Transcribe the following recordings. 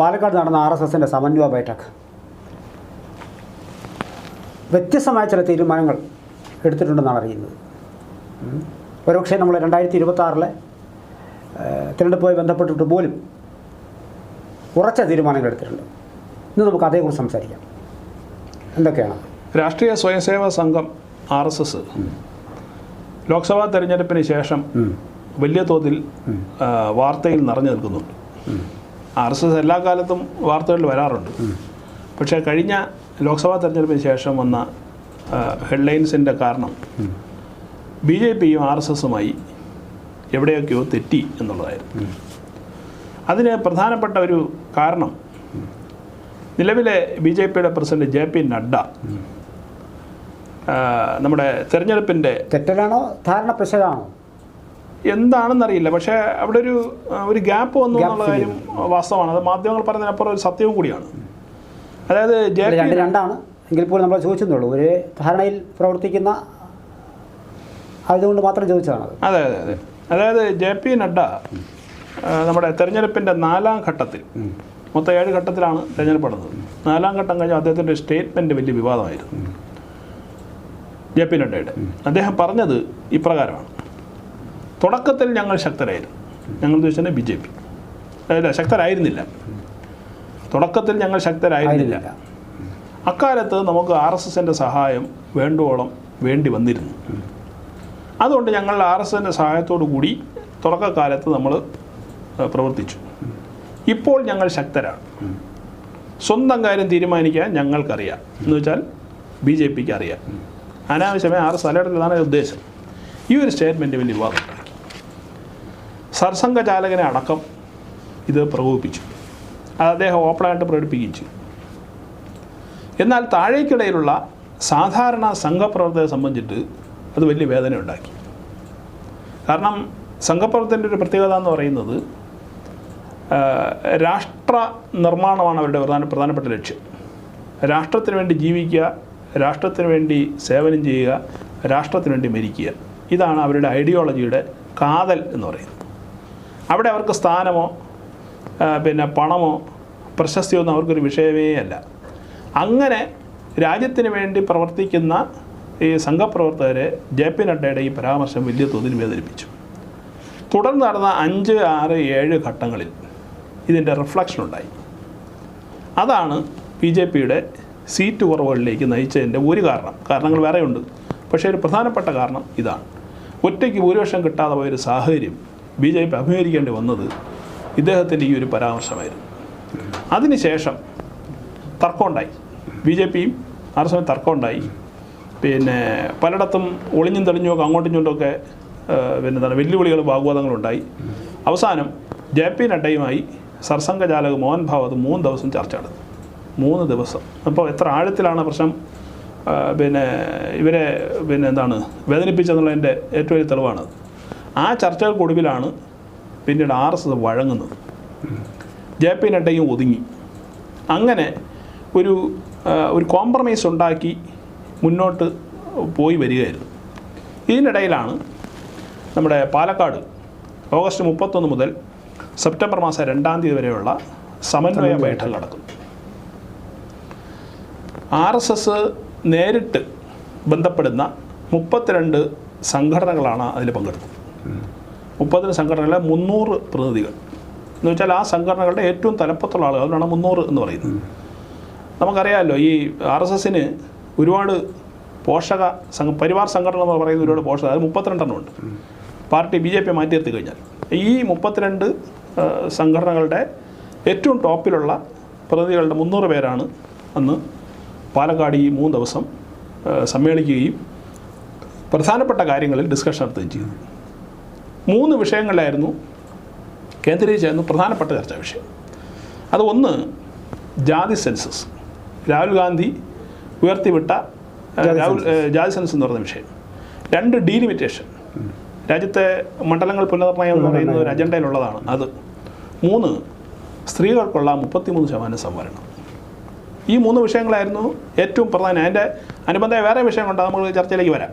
പാലക്കാട് നടന്ന R S എസിന്റെ സമന്വയ ബൈഠക്. വ്യത്യസ്തമായ ചില തീരുമാനങ്ങൾ എടുത്തിട്ടുണ്ടെന്നാണ് അറിയുന്നത്. ഒരുപക്ഷെ നമ്മൾ രണ്ടായിരത്തി ഇരുപത്തി ആറിലെ തിരഞ്ഞെടുപ്പുമായി ബന്ധപ്പെട്ടിട്ട് പോലും ഉറച്ച തീരുമാനങ്ങൾ എടുത്തിട്ടുണ്ട്. ഇന്ന് നമുക്ക് അതേക്കുറിച്ച് സംസാരിക്കാം. എന്തൊക്കെയാണ്? രാഷ്ട്രീയ സ്വയംസേവാ സംഘം ആർ എസ് എസ് ലോക്സഭാ തെരഞ്ഞെടുപ്പിന് ശേഷം വലിയ തോതിൽ വാർത്തയിൽ നിറഞ്ഞു നിൽക്കുന്നുണ്ട്. ആർ എസ് എസ് എല്ലാ കാലത്തും വാർത്തകളിൽ വരാറുണ്ട്. പക്ഷേ കഴിഞ്ഞ ലോക്സഭാ തെരഞ്ഞെടുപ്പിന് ശേഷം വന്ന ഹെഡ്ലൈൻസിന്റെ കാരണം ബി ജെ പിയും ആർ എസ് എസുമായി എവിടെയൊക്കെയോ തെറ്റി എന്നുള്ളതായിരുന്നു. അതിന് പ്രധാനപ്പെട്ട ഒരു കാരണം നിലവിലെ ബി ജെ പിയുടെ പ്രസിഡന്റ് ജെ പി നഡ്ഡ നമ്മുടെ തെരഞ്ഞെടുപ്പിന്റെ തെറ്റലാണോ? ധാരണ പിശകാണോ എന്താണെന്നറിയില്ല. പക്ഷേ അവിടെ ഒരു ഒരു ഗ്യാപ്പ് വന്നു എന്നുള്ള കാര്യം വാസ്തവമാണ്. അത് മാധ്യമങ്ങൾ പറഞ്ഞതിനപ്പുറം ഒരു സത്യവും കൂടിയാണ്. അതായത് രണ്ട് രണ്ടാണ്. എങ്കിൽ പോലും നമ്മൾ ചോദിച്ചെന്നുള്ളൂ. ഒരു ധാരണയിൽ പ്രവർത്തിക്കുന്ന അതുകൊണ്ട് മാത്രം ചോദിച്ചതാണ് അതെ. അതെ അതെ അതായത് ജെ പി നഡ്ഡ നമ്മുടെ തെരഞ്ഞെടുപ്പിന്റെ നാലാം ഘട്ടത്തിൽ മൊത്തം ഏഴ് ഘട്ടത്തിലാണ് തെരഞ്ഞെടുപ്പ് നടന്നത് നാലാം ഘട്ടം കഴിഞ്ഞ് അദ്ദേഹത്തിന്റെ സ്റ്റേറ്റ്മെന്റ് വലിയ വിവാദമായിരുന്നു. ജെ പി നഡ്ഡയുടെ. അദ്ദേഹം പറഞ്ഞത് ഇപ്രകാരമാണ്. തുടക്കത്തിൽ ഞങ്ങൾ ശക്തരായിരുന്നു. ഞങ്ങൾ ഉദ്ദേശിച്ചത് ബി ജെ പി. അല്ല ശക്തരായിരുന്നില്ല. തുടക്കത്തിൽ ഞങ്ങൾ ശക്തരായിരുന്നില്ല. അക്കാലത്ത് നമുക്ക് ആർ എസ് എസിന്റെ സഹായം വേണ്ടുവോളം വേണ്ടി വന്നിരുന്നു. അതുകൊണ്ട് ഞങ്ങൾ ആർ എസ് എസിന്റെ സഹായത്തോടു കൂടി തുടക്കകാലത്ത് നമ്മൾ പ്രവർത്തിച്ചു. ഇപ്പോൾ ഞങ്ങൾ ശക്തരാണ്. സ്വന്തം കാര്യം തീരുമാനിക്കാൻ ഞങ്ങൾക്കറിയാം. എന്ന് വെച്ചാൽ ബി ജെ പിക്ക് അറിയാം. അനാവശ്യമായി ആറ് സ്ഥലത്തിലാണ് ഉദ്ദേശം. ഈ ഒരു സ്റ്റേറ്റ്മെന്റ് വലിയ വിവാദം. ഉണ്ടാക്കി സർസംഘചാലകനെ അടക്കം ഇത് പ്രകോപിപ്പിച്ചു. അത് അദ്ദേഹം ഓപ്പണായിട്ട് പ്രകടിപ്പിക്കുകയും ചെയ്തു. എന്നാൽ താഴേക്കിടയിലുള്ള സാധാരണ സംഘപ്രവർത്തകരെ സംബന്ധിച്ചിട്ട് അത് വലിയ വേദന ഉണ്ടാക്കി. കാരണം സംഘപ്രവർത്തന്റെ ഒരു പ്രത്യേകത എന്ന് പറയുന്നത് രാഷ്ട്ര നിർമ്മാണമാണ് അവരുടെ പ്രധാന പ്രധാനപ്പെട്ട ലക്ഷ്യം. രാഷ്ട്രത്തിന് വേണ്ടി ജീവിക്കുക രാഷ്ട്രത്തിന് വേണ്ടി സേവനം ചെയ്യുക രാഷ്ട്രത്തിന് വേണ്ടി മരിക്കുക. ഇതാണ് അവരുടെ ഐഡിയോളജിയുടെ കാതൽ എന്ന് പറയുന്നത്. അവിടെ അവർക്ക് സ്ഥാനമോ പിന്നെ പണമോ പ്രശസ്തിയോ ഒന്നും അവർക്കൊരു വിഷയമേ അല്ല. അങ്ങനെ രാജ്യത്തിന് വേണ്ടി പ്രവർത്തിക്കുന്ന ഈ സംഘപ്രവർത്തകരെ ജെ പി നഡ്ഡയുടെ ഈ പരാമർശം വലിയ തോതിൽ വേദനിപ്പിച്ചു. തുടർന്ന് നടന്ന അഞ്ച് ആറ് ഏഴ് ഘട്ടങ്ങളിൽ ഇതിന്റെ റിഫ്ലക്ഷൻ ഉണ്ടായി. അതാണ് ബി ജെ പിയുടെ സീറ്റ് കുറവുകളിലേക്ക് നയിച്ചതിന്റെ ഒരു കാരണം. കാരണങ്ങൾ വേറെയുണ്ട്. പക്ഷേ ഒരു പ്രധാനപ്പെട്ട കാരണം ഇതാണ്. ഒറ്റയ്ക്ക് ഭൂരിപക്ഷം കിട്ടാതെ പോയൊരു സാഹചര്യം ബി ജെ പി അഭിമുഖീകരിക്കേണ്ടി വന്നത് ഇദ്ദേഹത്തിന്റെ ഈ ഒരു പരാമർശമായിരുന്നു. അതിനുശേഷം തർക്കമുണ്ടായി. ബി ജെ പിയും ആർ എസ് തർക്കമുണ്ടായി. പിന്നെ പലയിടത്തും ഒളിഞ്ഞും തെളിഞ്ഞും ഒക്കെ അങ്ങോട്ടും ഇങ്ങോട്ടുമൊക്കെ പിന്നെ എന്താണ് വെല്ലുവിളികളും വാഗ്വാദങ്ങളുണ്ടായി അവസാനം ജെ പി നഡ്ഡയുമായി സർസംഘചാലക് മോഹൻ ഭാഗവത് മൂന്ന് ദിവസം ചർച്ച നടത്തി. മൂന്ന് ദിവസം. അപ്പോൾ എത്ര ആഴത്തിലാണ് പ്രശ്നം? പിന്നെ ഇവരെ പിന്നെ എന്താണ് വേദനിപ്പിച്ചെന്നുള്ളതിന്റെ ഏറ്റവും വലിയ തെളിവാണത്. ആ ചർച്ചകൾക്കൊടുവിലാണ് പിന്നീട് ആർ എസ് എസ് വഴങ്ങുന്നത്. ജെ പി നഡ്ഡയും ഒതുങ്ങി. അങ്ങനെ ഒരു ഒരു കോംപ്രമൈസ് ഉണ്ടാക്കി മുന്നോട്ട് പോയി വരികയായിരുന്നു. ഇതിനിടയിലാണ് നമ്മുടെ പാലക്കാട് ഓഗസ്റ്റ് മുപ്പത്തൊന്ന് മുതൽ സെപ്റ്റംബർ മാസം രണ്ടാം തീയതി വരെയുള്ള സമന്വയ ബൈഠക് നടക്കുന്നു. ആർ എസ് എസ് നേരിട്ട് ബന്ധപ്പെടുന്ന മുപ്പത്തിരണ്ട് സംഘടനകളാണ് അതിൽ പങ്കെടുത്തത് മുപ്പത്തിന് സംഘടനകളിലെ മുന്നൂറ് പ്രതിനിധികൾ. എന്ന് വെച്ചാൽ ആ സംഘടനകളുടെ ഏറ്റവും തലപ്പത്തുള്ള ആളുകൾ അതിനാണ് മുന്നൂറ് എന്ന് പറയുന്നത്. നമുക്കറിയാമല്ലോ ഈ ആർ എസ് എസിന് ഒരുപാട് പോഷക സംഘ പരിവാർ സംഘടന എന്ന് പറയുന്ന ഒരുപാട് പോഷക അത് മുപ്പത്തിരണ്ടെണ്ണം ഉണ്ട്. പാർട്ടി ബി ജെ പി മാറ്റി നിർത്തി കഴിഞ്ഞാൽ. ഈ മുപ്പത്തിരണ്ട് സംഘടനകളുടെ ഏറ്റവും ടോപ്പിലുള്ള പ്രതിനിധികളുടെ മുന്നൂറ് പേരാണ് അന്ന് പാലക്കാട് ഈ മൂന്ന് ദിവസം സമ്മേളിക്കുകയും പ്രധാനപ്പെട്ട കാര്യങ്ങളിൽ ഡിസ്കഷൻ നടത്തുകയും ചെയ്തു. മൂന്ന് വിഷയങ്ങളിലായിരുന്നു കേന്ദ്രീകരിച്ചായിരുന്നു പ്രധാനപ്പെട്ട ചർച്ചാ വിഷയം. അത് ഒന്ന് ജാതി സെൻസസ്. രാഹുൽ ഗാന്ധി ഉയർത്തിവിട്ട രാഹുൽ ജാതി സെൻസസ് എന്ന് പറയുന്ന വിഷയം. രണ്ട് ഡീലിമിറ്റേഷൻ. രാജ്യത്തെ മണ്ഡലങ്ങൾ പുനർനിർണയം എന്ന് പറയുന്നത് ഒരു അജണ്ടയിലുള്ളതാണ്. അത് മൂന്ന് സ്ത്രീകൾക്കുള്ള മുപ്പത്തിമൂന്ന് ശതമാനം സംവരണം. ഈ മൂന്ന് വിഷയങ്ങളായിരുന്നു ഏറ്റവും പ്രധാനം. അതിന്റെ അനുബന്ധമായ വേറെ വിഷയങ്ങളുണ്ട്. നമുക്ക് ചർച്ചയിലേക്ക് വരാം.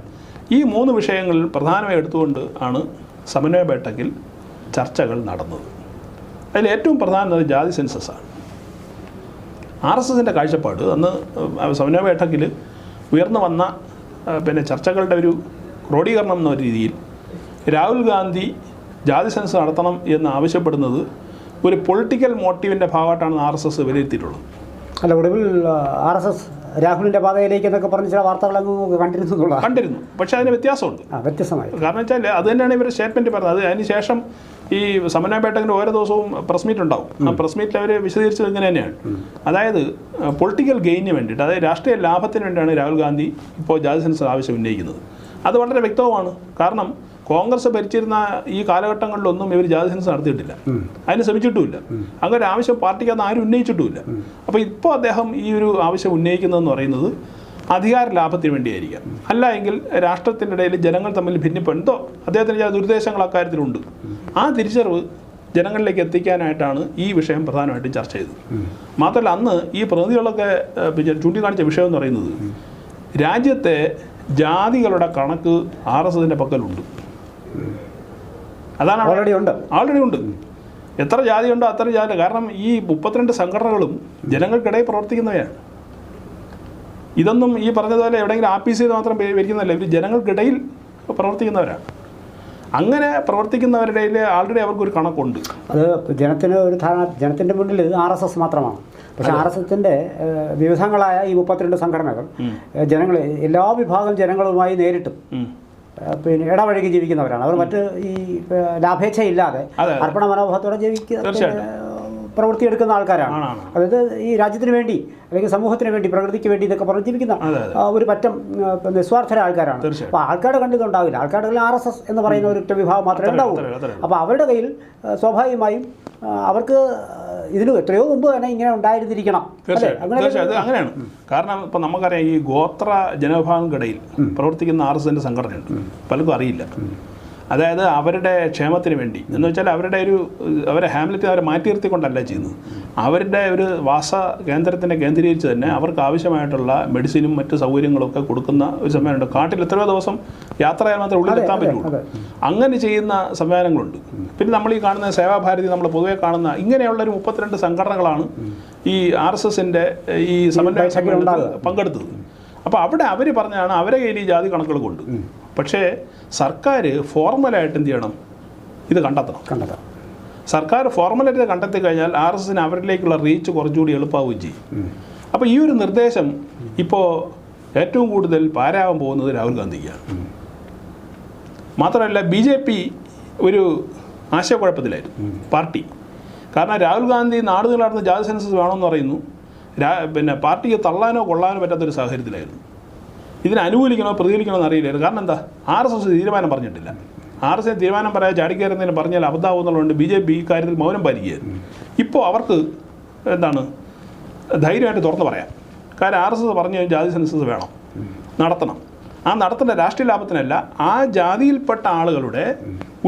ഈ മൂന്ന് വിഷയങ്ങളിൽ പ്രധാനമായി എടുത്തുകൊണ്ട് ആണ് സമന്വയ ബൈഠക്കിൽ ചർച്ചകൾ നടന്നത്. അതിൽ ഏറ്റവും പ്രധാനം ജാതി സെൻസസാണ് ആർ എസ് എസിന്റെ കാഴ്ചപ്പാട് അന്ന് സമന്വയ ബൈഠക്കിൽ ഉയർന്നു വന്ന പിന്നെ ചർച്ചകളുടെ ഒരു ക്രോഡീകരണം എന്ന രീതിയിൽ രാഹുൽ ഗാന്ധി ജാതി സെൻസ് നടത്തണം എന്ന് ആവശ്യപ്പെടുന്നത് ഒരു പൊളിറ്റിക്കൽ മോട്ടീവിന്റെ ഭാഗമായിട്ടാണ് ആർ എസ് എസ് വിലയിരുത്തിയിട്ടുള്ളത്. അല്ല ഒടുവിൽ ആർ എസ് എസ് രാഹുലിന്റെ പാതയിലേക്ക് എന്നൊക്കെ പറഞ്ഞ ചില വാർത്തകൾ അങ്ങ് കണ്ടിരുന്നു കണ്ടിരുന്നു. പക്ഷെ അതിന് വ്യത്യാസമുണ്ട്. വ്യത്യസ്തമായി കാരണം വെച്ചാൽ അത് തന്നെയാണ് ഇവർ സ്റ്റേറ്റ്മെന്റ് പറഞ്ഞത് അത് അതിന് ശേഷം ഈ സമന്വയ ഓരോ ദിവസവും പ്രസ് മീറ്റ് ഉണ്ടാവും. ആ പ്രസ് മീറ്റിൽ അവർ വിശദീകരിച്ചത് ഇങ്ങനെ തന്നെയാണ്. അതായത് പൊളിറ്റിക്കൽ ഗെയിനിന് വേണ്ടിയിട്ട് അതായത് രാഷ്ട്രീയ ലാഭത്തിന് വേണ്ടിയാണ് രാഹുൽ ഗാന്ധി ഇപ്പോൾ ജാതി സെൻസർ ആവശ്യം ഉന്നയിക്കുന്നത്. അത് വളരെ വ്യക്തവുമാണ്. കാരണം കോൺഗ്രസ് ഭരിച്ചിരുന്ന ഈ കാലഘട്ടങ്ങളിലൊന്നും ഇവർ ജാതി സെൻസ് നടത്തിയിട്ടില്ല. അതിന് ശ്രമിച്ചിട്ടുമില്ല. അങ്ങനെ ആവശ്യം പാർട്ടിക്ക് അത് ആരും ഉന്നയിച്ചിട്ടുമില്ല. അപ്പോൾ ഇപ്പോൾ അദ്ദേഹം ഈ ഒരു ആവശ്യം ഉന്നയിക്കുന്നതെന്ന് പറയുന്നത് അധികാര ലാഭത്തിന് വേണ്ടിയായിരിക്കാം. അല്ല എങ്കിൽ രാഷ്ട്രത്തിന്റെ ഇടയിൽ ജനങ്ങൾ തമ്മിൽ ഭിന്നിപ്പ് എന്തോ അദ്ദേഹത്തിന് ചില ദുരുദ്ദേശങ്ങൾ അക്കാര്യത്തിലുണ്ട്. ആ തിരിച്ചറിവ് ജനങ്ങളിലേക്ക് എത്തിക്കാനായിട്ടാണ് ഈ വിഷയം പ്രധാനമായിട്ടും ചർച്ച ചെയ്തത്. മാത്രമല്ല അന്ന് ഈ പ്രതിനിധികളൊക്കെ പിന്നെ ചൂണ്ടിക്കാണിച്ച വിഷയം എന്ന് പറയുന്നത് രാജ്യത്തെ ജാതികളുടെ കണക്ക് ആർ എസ് എസിന്റെ പക്കലുണ്ട്. അതാണ് ഓൾറെഡി ഉണ്ട്. ആൾറെഡി ഉണ്ട്. എത്ര ജാതിയുണ്ടോ അത്ര ജാതി. കാരണം ഈ മുപ്പത്തിരണ്ട് സംഘടനകളും ജനങ്ങൾക്കിടയിൽ പ്രവർത്തിക്കുന്നവയാണ്. ഇതൊന്നും ഈ പറഞ്ഞതുപോലെ എവിടെയെങ്കിലും ആപ്പീസ് ചെയ്ത് മാത്രം വരിക്കുന്നതല്ല ഇവർ ജനങ്ങൾക്കിടയിൽ പ്രവർത്തിക്കുന്നവരാണ്. അങ്ങനെ പ്രവർത്തിക്കുന്നവരുടെ ആൾറെഡി അവർക്കൊരു കണക്കുണ്ട്. അത് ജനത്തിന് ഒരു ധാരണ ജനത്തിന്റെ മുന്നിൽ ആർ എസ് എസ് മാത്രമാണ്. പക്ഷേ ആർ എസ് എസിന്റെ വിവിധങ്ങളായ ഈ മുപ്പത്തിരണ്ട് സംഘടനകൾ ജനങ്ങളെ എല്ലാ വിഭാഗം ജനങ്ങളുമായി നേരിട്ടും പിന്നെ ഇടവഴകി ജീവിക്കുന്നവരാണ് അവർ മറ്റ് ഈ ലാഭേച്ഛയില്ലാതെ. അർപ്പണ മനോഭാവത്തോടെ ജീവിക്കുക. പ്രവൃത്തിയെടുക്കുന്ന ആൾക്കാരാണ്. അതായത് ഈ രാജ്യത്തിന് വേണ്ടി അല്ലെങ്കിൽ സമൂഹത്തിന് വേണ്ടി പ്രകൃതിക്ക് വേണ്ടി ഇതൊക്കെ. ആ, ഒരു പറ്റം നിസ്വാർത്ഥര ആൾക്കാരാണ്. അപ്പോൾ ആൾക്കാരുടെ കണ്ടിതുണ്ടാവില്ല ആൾക്കാരുടെ ആർ എസ് എസ് എന്ന് പറയുന്ന ഒരു വിഭാഗം മാത്രമേ ഉണ്ടാവും. അപ്പോൾ അവരുടെ കയ്യിൽ സ്വാഭാവികമായും അവർക്ക് ഇതിന് എത്രയോ മുമ്പ് തന്നെ ഇങ്ങനെ ഉണ്ടായിരുന്നിരിക്കണം? തീർച്ചയായിട്ടും. അങ്ങനെയാണ്. കാരണം ഇപ്പം നമുക്കറിയാം ഈ ഗോത്ര ജനവിഭാഗങ്ങൾക്കിടയിൽ പ്രവർത്തിക്കുന്ന ആർ എസ് എസിന്റെ സംഘടനയുണ്ട്. പലർക്കും അറിയില്ല. അതായത് അവരുടെ ക്ഷേമത്തിന് വേണ്ടി. എന്ന് വെച്ചാൽ അവരുടെ ഒരു അവരെ ഹാംലറ്റ് അവരെ മാറ്റി നിർത്തിക്കൊണ്ടല്ല ചെയ്യുന്നത്. അവരുടെ ഒരു വാസ കേന്ദ്രത്തിനെ കേന്ദ്രീകരിച്ച് തന്നെ അവർക്ക് ആവശ്യമായിട്ടുള്ള മെഡിസിനും മറ്റ് സൗകര്യങ്ങളൊക്കെ കൊടുക്കുന്ന ഒരു സംവിധാനമുണ്ട്. കാട്ടിൽ എത്രയോ ദിവസം യാത്ര ചെയ്യാൻ മാത്രമേ ഉള്ളിലെത്താൻ പറ്റുള്ളൂ. അങ്ങനെ ചെയ്യുന്ന സംവിധാനങ്ങളുണ്ട്. പിന്നെ നമ്മൾ ഈ കാണുന്ന സേവാഭാരതി നമ്മൾ പൊതുവെ കാണുന്ന ഇങ്ങനെയുള്ള ഒരു മുപ്പത്തിരണ്ട് സംഘടനകളാണ് ഈ ആർ എസ് എസിന്റെ ഈ സമന്വയ സംഘടന സമ്മേളനത്തിൽ പങ്കെടുത്തത്. അപ്പോൾ അവിടെ അവർ പറഞ്ഞാണ് അവരെ കയ്യിൽ ഈ ജാതി കണക്കുകൾ കൊണ്ട്. പക്ഷേ സർക്കാർ ഫോർമലായിട്ട് എന്ത് ചെയ്യണം? ഇത് കണ്ടെത്തണം. കണ്ടത് സർക്കാർ ഫോർമലായിട്ട് കണ്ടെത്തി കഴിഞ്ഞാൽ ആർ എസ് എസിന് അവരിലേക്കുള്ള റീച്ച് കുറച്ചുകൂടി എളുപ്പമാവുകയും ചെയ്യും. അപ്പോൾ ഈ ഒരു നിർദ്ദേശം ഇപ്പോൾ ഏറ്റവും കൂടുതൽ പാരാവാൻ പോകുന്നത് രാഹുൽ ഗാന്ധിക്കാണ്. മാത്രമല്ല ബി ജെ പി ഒരു ആശയക്കുഴപ്പത്തിലായിരുന്നു. പാർട്ടി. കാരണം രാഹുൽ ഗാന്ധി നാട് നടന്ന ജാതി സെൻസസ് വേണമെന്ന് പറയുന്നു. രാ പിന്നെ പാർട്ടിക്ക് തള്ളാനോ കൊള്ളാനോ പറ്റാത്തൊരു സാഹചര്യത്തിലായിരുന്നു. ഇതിനെ അനുകൂലിക്കണോ പ്രതികൂലിക്കണോ എന്ന് അറിയില്ലായിരുന്നു കാരണം എന്താ? ആർ എസ് എസ് തീരുമാനം പറഞ്ഞിട്ടില്ല. ആർ എസ് എസ് തീരുമാനം പറയാൻ ചാടിക്കയറുന്നതിന് പറഞ്ഞാൽ അബദ്ധമാവുന്നുള്ളതുകൊണ്ട് ബി ജെ പി ഈ കാര്യത്തിൽ മൗനം പാലിക്കുകയായിരുന്നു. ഇപ്പോൾ അവർക്ക് എന്താണ് ധൈര്യമായിട്ട് തുറന്നു പറയാം. കാര്യം ആർ എസ് എസ് പറഞ്ഞു ജാതി സെൻസസ് വേണം. നടത്തണം. ആ നടത്തേണ്ട രാഷ്ട്രീയ ലാഭത്തിനല്ല ആ ജാതിയിൽപ്പെട്ട ആളുകളുടെ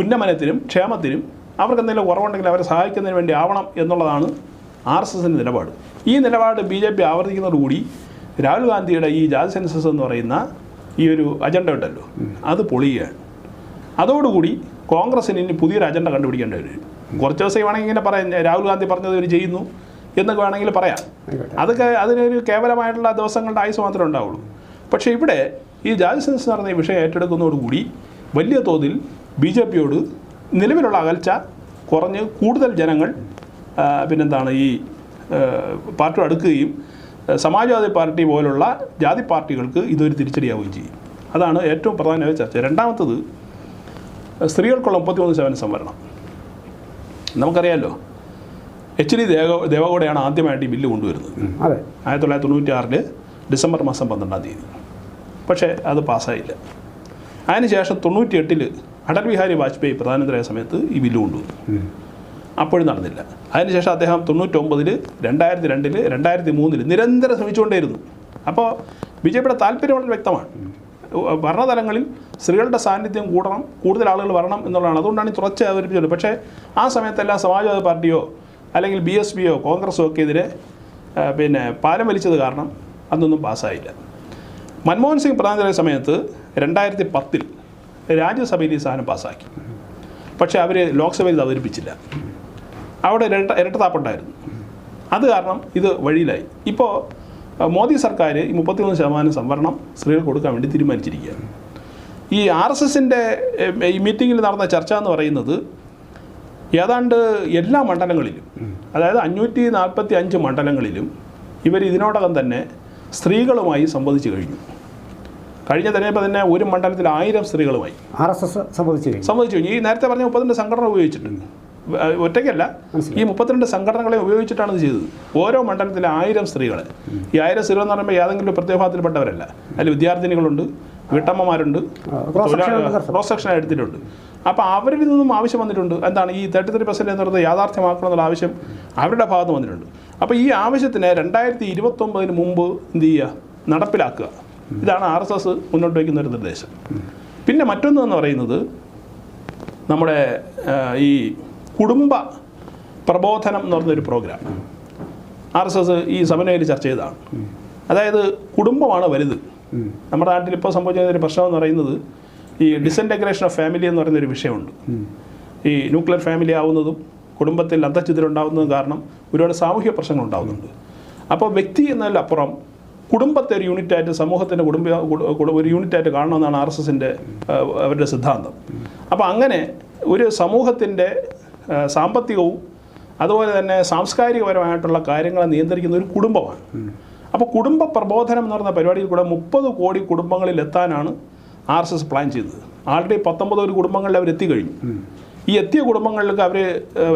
ഉന്നമനത്തിനും ക്ഷേമത്തിനും അവർക്ക് എന്തെങ്കിലും കുറവുണ്ടെങ്കിൽ അവരെ സഹായിക്കുന്നതിന് വേണ്ടി ആവണം എന്നുള്ളതാണ് ആർ എസ് എസിന്റെ നിലപാട്. ഈ നിലപാട് ബി ജെ പി ആവർത്തിക്കുന്നതോടുകൂടി രാഹുൽ ഗാന്ധിയുടെ ഈ ജാതി സെൻസസ് എന്ന് പറയുന്ന ഈ ഒരു അജണ്ട ഉണ്ടല്ലോ അത് പൊളിയുകയാണ്. അതോടുകൂടി കോൺഗ്രസിന് ഇനി പുതിയൊരു അജണ്ട കണ്ടുപിടിക്കേണ്ടി വരും. കുറച്ച് ദിവസം വേണമെങ്കിൽ ഇങ്ങനെ പറയാം രാഹുൽ ഗാന്ധി പറഞ്ഞത് ഇവർ ചെയ്യുന്നു എന്നൊക്കെ വേണമെങ്കിൽ പറയാം. അതൊക്കെ അതിനൊരു കേവലമായിട്ടുള്ള ദിവസങ്ങളുടെ ആയുസ് മാത്രമേ ഉണ്ടാവുള്ളൂ. പക്ഷേ ഇവിടെ ഈ ജാതി സെൻസസ് എന്ന് പറഞ്ഞ ഈ വിഷയം ഏറ്റെടുക്കുന്നതോടുകൂടി വലിയ തോതിൽ ബി ജെ പിയോട് നിലവിലുള്ള അകൽച്ച കുറഞ്ഞ് കൂടുതൽ ജനങ്ങൾ പിന്നെന്താണ് ഈ പാർട്ടി അടുക്കുകയും സമാജ്വാദി പാർട്ടി പോലുള്ള ജാതി പാർട്ടികൾക്ക് ഇതൊരു തിരിച്ചടിയാവുകയും ചെയ്യും. അതാണ് ഏറ്റവും പ്രധാനമായ ചർച്ച. രണ്ടാമത്തത് സ്ത്രീകൾക്കുള്ള മുപ്പത്തിമൂന്ന് ശതമാനം സംവരണം. നമുക്കറിയാമല്ലോ എച്ച് ഡി ദേവ ദേവഗൗഡയാണ് ആദ്യമായിട്ട് ഈ ബില്ല് കൊണ്ടുവരുന്നത്. അതെ. ആയിരത്തി തൊള്ളായിരത്തി തൊണ്ണൂറ്റി ആറിൽ ഡിസംബർ മാസം പന്ത്രണ്ടാം തീയതി. പക്ഷേ അത് പാസ്സായില്ല. അതിനുശേഷം തൊണ്ണൂറ്റി എട്ടിൽ അടൽ ബിഹാരി വാജ്പേയി പ്രധാനമന്ത്രിയായ സമയത്ത് ഈ ബില്ല് കൊണ്ടുവന്നു. അപ്പോഴും നടന്നില്ല. അതിനുശേഷം അദ്ദേഹം തൊണ്ണൂറ്റൊമ്പതിൽ രണ്ടായിരത്തി രണ്ടിൽ രണ്ടായിരത്തി മൂന്നിൽ നിരന്തരം ശ്രമിച്ചുകൊണ്ടേയിരുന്നു. അപ്പോൾ ബി ജെ പിയുടെ താല്പര്യം വളരെ വ്യക്തമാണ്. ഭരണതലങ്ങളിൽ സ്ത്രീകളുടെ സാന്നിധ്യം കൂടണം കൂടുതൽ ആളുകൾ വരണം എന്നുള്ളതാണ്. അതുകൊണ്ടാണ് ഈ തുറച്ച് അവതരിപ്പിച്ചത്. പക്ഷേ ആ സമയത്തെല്ലാം സമാജ്വാദി പാർട്ടിയോ അല്ലെങ്കിൽ ബി എസ് പിയോ കോൺഗ്രസോ ഒക്കെ എതിരെ പിന്നെ പാലം വലിച്ചത് കാരണം അതൊന്നും പാസ്സായില്ല. മൻമോഹൻ സിംഗ് പ്രധാനമന്ത്രി സമയത്ത് രണ്ടായിരത്തി പത്തിൽ രാജ്യസഭയിൽ ഈ സാധനം പാസ്സാക്കി. പക്ഷേ അവർ ലോക്സഭയിൽ അവതരിപ്പിച്ചില്ല. അവിടെ ഇരട്ട ഇരട്ടത്താപ്പുണ്ടായിരുന്നു അത് കാരണം ഇത് വഴിയിലായി. ഇപ്പോൾ മോദി സർക്കാർ ഈ മുപ്പത്തിമൂന്ന് ശതമാനം സംവരണം സ്ത്രീകൾ കൊടുക്കാൻ വേണ്ടി തീരുമാനിച്ചിരിക്കുകയാണ്. ഈ ആർ എസ് എസിന്റെ ഈ മീറ്റിങ്ങിൽ നടന്ന ചർച്ച എന്ന് പറയുന്നത് ഏതാണ്ട് എല്ലാ മണ്ഡലങ്ങളിലും അതായത് അഞ്ഞൂറ്റി നാൽപ്പത്തി അഞ്ച് മണ്ഡലങ്ങളിലും ഇവർ ഇതിനോടകം തന്നെ സ്ത്രീകളുമായി സംവദിച്ചു കഴിഞ്ഞു. കഴിഞ്ഞ തെരഞ്ഞെടുപ്പ് തന്നെ ഒരു മണ്ഡലത്തിൽ ആയിരം സ്ത്രീകളുമായി ആർ എസ് എസ് സംബന്ധിച്ചു കഴിഞ്ഞു. ഈ നേരത്തെ പറഞ്ഞ മുപ്പതിന്റെ സംഘടന ഉപയോഗിച്ചിട്ടുണ്ട്. ഒറ്റയ്ക്കല്ല. ഈ മുപ്പത്തിരണ്ട് സംഘടനകളെ ഉപയോഗിച്ചിട്ടാണ് ഇത് ചെയ്തത്. ഓരോ മണ്ഡലത്തിലെ ആയിരം സ്ത്രീകൾ ഈ ആയിരം സ്ത്രീകൾ എന്ന് പറയുമ്പോൾ ഏതെങ്കിലും പ്രത്യേകഭാഗത്തിൽപ്പെട്ടവരല്ല. അതിൽ വിദ്യാർത്ഥിനികളുണ്ട് വീട്ടമ്മമാരുണ്ട് ക്രോസ് സെക്ഷൻ എടുത്തിട്ടുണ്ട്. അപ്പോൾ അവരിൽ നിന്നും ആവശ്യം വന്നിട്ടുണ്ട്. എന്താണ് ഈ തേർട്ടി ത്രീ പെർസെന്റ് എന്ന് പറയുന്നത് യാഥാർത്ഥ്യമാക്കണം എന്നുള്ള ആവശ്യം അവരുടെ ഭാഗത്ത് വന്നിട്ടുണ്ട്. അപ്പോൾ ഈ ആവശ്യത്തിന് രണ്ടായിരത്തി ഇരുപത്തൊമ്പതിന് മുമ്പ് എന്ത് ചെയ്യുക? നടപ്പിലാക്കുക. ഇതാണ് ആർ എസ് എസ് മുന്നോട്ട് വയ്ക്കുന്ന ഒരു നിർദ്ദേശം. പിന്നെ മറ്റൊന്ന് എന്ന് പറയുന്നത് നമ്മുടെ ഈ കുടുംബ പ്രബോധനം എന്ന് പറഞ്ഞൊരു പ്രോഗ്രാം ആർ എസ് എസ് ഈ സമന്വയിൽ ചർച്ച ചെയ്തതാണ്. അതായത് കുടുംബമാണ് വലുത്. നമ്മുടെ നാട്ടിൽ ഇപ്പോൾ സംഭവിച്ച ഒരു പ്രശ്നം എന്ന് പറയുന്നത് ഈ ഡിസന്റഗ്രേഷൻ ഓഫ് ഫാമിലി എന്ന് പറയുന്നൊരു വിഷയമുണ്ട്. ഈ ന്യൂക്ലിയർ ഫാമിലി ആവുന്നതും കുടുംബത്തിൽ അന്തച്ചിതിരുണ്ടാവുന്നതും കാരണം ഒരുപാട് സാമൂഹ്യ പ്രശ്നങ്ങൾ ഉണ്ടാവുന്നുണ്ട്. അപ്പോൾ വ്യക്തി എന്നതിലപ്പുറം കുടുംബത്തെ ഒരു യൂണിറ്റായിട്ട് സമൂഹത്തിന്റെ കുടുംബ കുടു- കുടു- ഒരു യൂണിറ്റായിട്ട് കാണണമെന്നാണ് ആർ എസ് എസിന്റെ അവരുടെ സിദ്ധാന്തം. അപ്പോൾ അങ്ങനെ ഒരു സമൂഹത്തിന്റെ സാമ്പത്തികവും അതുപോലെ തന്നെ സാംസ്കാരികപരമായിട്ടുള്ള കാര്യങ്ങളെ നിയന്ത്രിക്കുന്ന ഒരു കുടുംബമാണ്. അപ്പോൾ കുടുംബ പ്രബോധനം എന്ന് പറയുന്ന പരിപാടിയിൽ കൂടെ മുപ്പത് കോടി കുടുംബങ്ങളിൽ എത്താനാണ് ആർ എസ് എസ് പ്ലാൻ ചെയ്തത്. ആൾറെഡി പത്തൊമ്പത് ഒരു കുടുംബങ്ങളിൽ അവർ എത്തിക്കഴിഞ്ഞു. ഈ എത്തിയ കുടുംബങ്ങളിലേക്ക് അവർ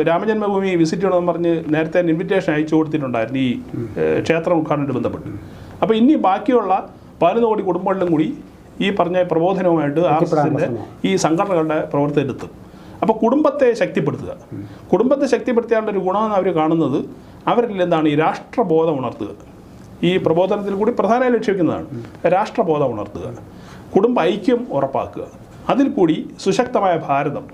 രാമജന്മഭൂമി വിസിറ്റ് ചെയ്യണമെന്ന് പറഞ്ഞ് നേരത്തെ ഇൻവിറ്റേഷൻ അയച്ചു കൊടുത്തിട്ടുണ്ടായിരുന്നു ഈ ക്ഷേത്ര ഉദ്ഘാടനമായിട്ട് ബന്ധപ്പെട്ട്. അപ്പോൾ ഇനി ബാക്കിയുള്ള പതിനൊന്ന് കോടി കുടുംബങ്ങളിലും കൂടി ഈ പറഞ്ഞ പ്രബോധനവുമായിട്ട് ആർ എസ് എസിന്റെ ഈ സംഘടനകളുടെ പ്രവർത്തനത്തിലെത്തും അപ്പോൾ കുടുംബത്തെ ശക്തിപ്പെടുത്തുക. കുടുംബത്തെ ശക്തിപ്പെടുത്തിയാലുള്ള ഒരു ഗുണമെന്ന് അവർ കാണുന്നത് അവരിൽ എന്താണ്? ഈ രാഷ്ട്രബോധം ഉണർത്തുക. ഈ പ്രബോധനത്തിൽ കൂടി പ്രധാനമായി ലക്ഷ്യവെക്കുന്നതാണ് രാഷ്ട്രബോധം ഉണർത്തുക. കുടുംബ ഐക്യം ഉറപ്പാക്കുക. അതിൽ കൂടി സുശക്തമായ ഭാരതം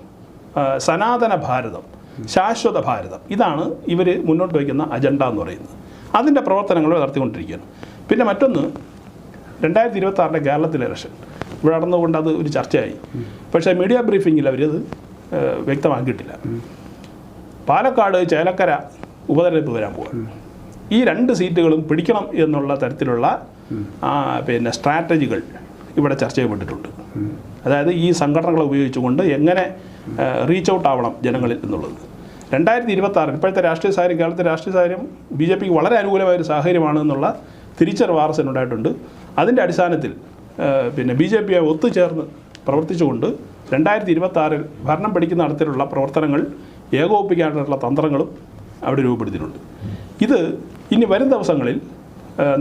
സനാതന ഭാരതം ശാശ്വത ഭാരതം ഇതാണ് ഇവർ മുന്നോട്ട് വയ്ക്കുന്ന അജണ്ട എന്ന് പറയുന്നത്. അതിന്റെ പ്രവർത്തനങ്ങൾ നടത്തിക്കൊണ്ടിരിക്കുകയാണ് പിന്നെ മറ്റൊന്ന് രണ്ടായിരത്തി ഇരുപത്തി ആറിലെ കേരളത്തിലെ ഇലക്ഷൻ. ഇവിടെ നടന്നുകൊണ്ട് അത് ഒരു ചർച്ചയായി. പക്ഷേ മീഡിയ ബ്രീഫിങ്ങിൽ അവരത് വ്യക്തമാക്കിയിട്ടില്ല പാലക്കാട് ചേലക്കര ഉപതെരഞ്ഞെടുപ്പ് വരാൻ പോകും ഈ രണ്ട് സീറ്റുകളും പിടിക്കണം എന്നുള്ള തരത്തിലുള്ള പിന്നെ സ്ട്രാറ്റജികൾ ഇവിടെ ചർച്ച ചെയ്യപ്പെട്ടിട്ടുണ്ട്. അതായത് ഈ സംഘടനകളെ ഉപയോഗിച്ചുകൊണ്ട് എങ്ങനെ റീച്ച് ഔട്ട് ആവണം ജനങ്ങളിൽ എന്നുള്ളത്. രണ്ടായിരത്തി ഇരുപത്തി ആറിൽ ഇപ്പോഴത്തെ രാഷ്ട്രീയ സാഹചര്യം കേരളത്തിലെ രാഷ്ട്രീയ സാഹചര്യം ബി ജെ പിക്ക് വളരെ അനുകൂലമായ ഒരു സാഹചര്യമാണ് എന്നുള്ള തിരിച്ചറിവ് ആർ എസ് ഉണ്ടായിട്ടുണ്ട്. അതിന്റെ അടിസ്ഥാനത്തിൽ പിന്നെ ബി ജെ പിയെ ഒത്തുചേർന്ന് പ്രവർത്തിച്ചുകൊണ്ട് രണ്ടായിരത്തി ഇരുപത്തി ആറിൽ ഭരണം പിടിക്കുന്ന തരത്തിലുള്ള പ്രവർത്തനങ്ങൾ ഏകോപിപ്പിക്കാനുള്ള തന്ത്രങ്ങളും അവിടെ രൂപപ്പെടുത്തിയിട്ടുണ്ട്. ഇത് ഇനി വരും ദിവസങ്ങളിൽ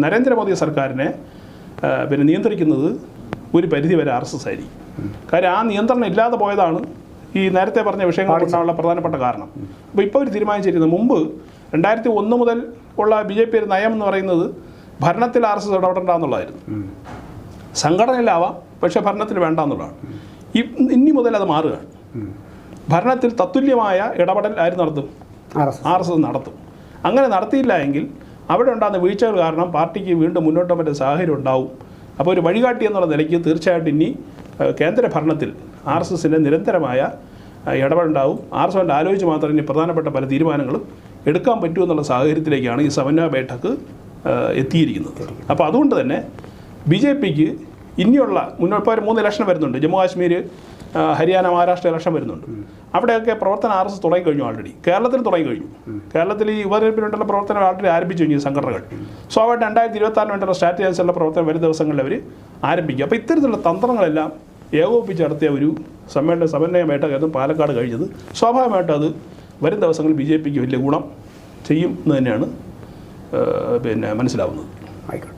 നരേന്ദ്രമോദി സർക്കാരിനെ പിന്നെ നിയന്ത്രിക്കുന്നത് ഒരു പരിധി വരെ ആർ എസ് എസ് ആയിരിക്കും. കാര്യം ആ നിയന്ത്രണം ഇല്ലാതെ പോയതാണ് ഈ നേരത്തെ പറഞ്ഞ വിഷയങ്ങൾ ഉണ്ടാകാനുള്ള പ്രധാനപ്പെട്ട കാരണം. അപ്പോൾ ഇപ്പോൾ ഒരു തീരുമാനിച്ചിരിക്കുന്നത് മുമ്പ് രണ്ടായിരത്തി ഒന്ന് മുതൽ ഉള്ള ബി ജെ പി ഒരു നയം എന്ന് പറയുന്നത് ഭരണത്തിൽ ആർ എസ് എസ് ഇടപെടേണ്ട എന്നുള്ളതായിരുന്നു സംഘടനയിലാവാം പക്ഷേ ഭരണത്തിൽ വേണ്ട എന്നുള്ളതാണ് ഇനി മുതൽ അത് മാറുകയാണ് ഭരണത്തിൽ തത്തുല്യമായ ഇടപെടൽ ആര് നടത്തും? R S S. നടത്തും. അങ്ങനെ നടത്തിയില്ല എങ്കിൽ അവിടെ ഉണ്ടാകുന്ന വീഴ്ചകൾ കാരണം പാർട്ടിക്ക് വീണ്ടും മുന്നോട്ട് പറ്റുന്ന സാഹചര്യം ഉണ്ടാവും. അപ്പോൾ ഒരു വഴികാട്ടി എന്നുള്ള നിലയ്ക്ക് തീർച്ചയായിട്ടും ഇനി കേന്ദ്ര ഭരണത്തിൽ ആർ എസ് എസിന്റെ നിരന്തരമായ ഇടപെടുണ്ടാവും ആർ എസ് എസിന്റെ ആലോചിച്ച് മാത്രം ഇനി പ്രധാനപ്പെട്ട പല തീരുമാനങ്ങളും എടുക്കാൻ പറ്റൂ എന്നുള്ള സാഹചര്യത്തിലേക്കാണ് ഈ സമന്വയ ബൈഠക്ക് എത്തിയിരിക്കുന്നത്. അപ്പോൾ അതുകൊണ്ട് തന്നെ ബി ജെ പിക്ക് ഇനിയുള്ള മുന്നോട്ട് ഇപ്പോൾ ഒരു മൂന്ന് ഇലക്ഷൻ വരുന്നുണ്ട്. ജമ്മു കാശ്മീർ ഹരിയാന മഹാരാഷ്ട്ര ഇലക്ഷൻ വരുന്നുണ്ട്. അവിടെയൊക്കെ പ്രവർത്തനം ആർ എസ് തുടങ്ങി കഴിഞ്ഞു ആൾറെഡി കേരളത്തിൽ തുടങ്ങി കഴിഞ്ഞു. കേരളത്തിൽ ഈ ഉപതെരഞ്ഞെടുപ്പിനുള്ള പ്രവർത്തനം ആൾറെഡി ആരംഭിച്ചു കഴിഞ്ഞു ഈ സോ അവർ രണ്ടായിരത്തി ഇരുപത്തി ആറിന് വേണ്ടിയുള്ള സ്ട്രാറ്റജി അനുസരിച്ചുള്ള പ്രവർത്തനം വരും ദിവസങ്ങളിൽ അവർ ആരംഭിക്കും. അപ്പോൾ ഇത്തരത്തിലുള്ള തന്ത്രങ്ങളെല്ലാം ഏകോപിപ്പിച്ച് നടത്തിയ ഒരു സമ്മേളന സമന്വയമായിട്ടായിരുന്നു പാലക്കാട് കഴിഞ്ഞത്. സ്വാഭാവികമായിട്ടും അത് വരും ദിവസങ്ങളിൽ ബി ജെ പിക്ക് വലിയ ഗുണം ചെയ്യും എന്ന് തന്നെയാണ് പിന്നെ മനസ്സിലാവുന്നത്. ആയിക്കോട്ടെ.